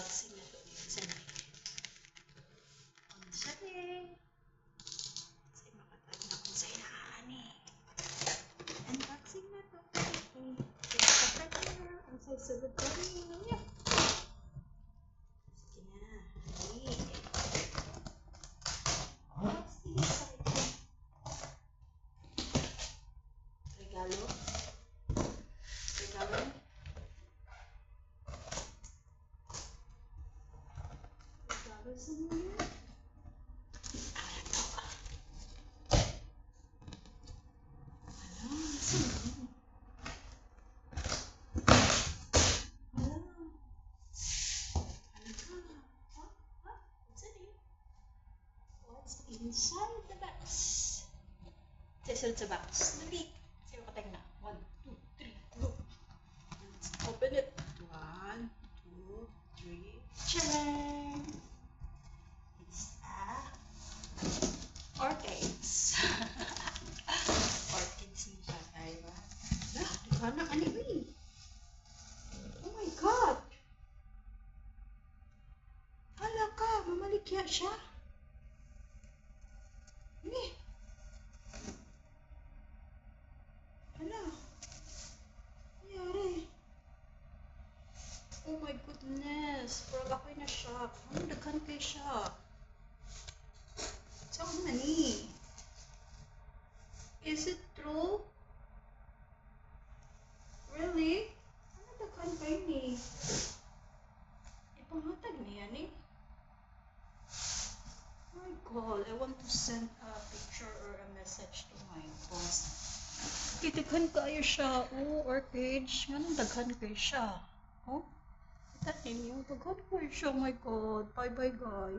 unboxing na to. Unsa ni? Unsa ni? Say makatag na kung sa inaani. Unboxing na to. Okay. Kapag na, ang say sulod ko niya. inside the box. This is the box. Now. One, two, three, go. Let's open it. One, two, three, check. Ka, mamalikya siya. Ni. Hala. Nangyari. Oh my goodness. Parang ako'y na-shock. Ano, daghan kay siya. Saan man ni? God, I want to send a picture or a message to my boss. Kitikhan kayo siya. Oh, orchage. Nga nang daghan kayo siya. Oh? Kita ninyo. Daghan kayo siya. Oh my God. Bye-bye, guys.